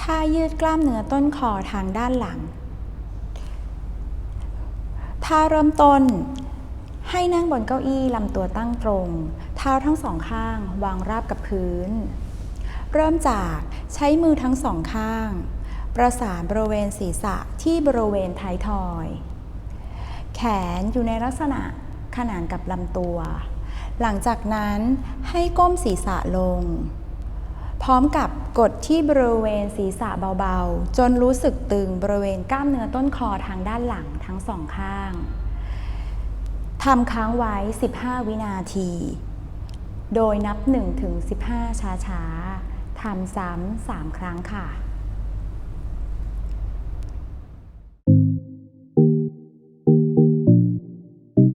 ถ้ายืดกล้ามเนื้อต้นคอทางด้านหลัง ท่าเริ่มต้น ให้นั่งบนเก้าอี้ลำตัวตั้งตรง เท้าทั้งสองข้างวางราบกับพื้น เริ่มจากใช้มือทั้งสองข้าง ประสานบริเวณศีรษะที่บริเวณท้ายทอย แขนอยู่ในลักษณะขนานกับลำตัว หลังจากนั้นให้ก้มศีรษะลง พร้อมกับกดที่บริเวณศีรษะเบาๆ จนรู้สึกตึงบริเวณกล้ามเนื้อต้นคอทางด้านหลังทั้งสองข้างทำค้างไว้ 15 วินาที โดยนับ1ถึง15 ช้าๆทำซ้ำ3ครั้งค่ะ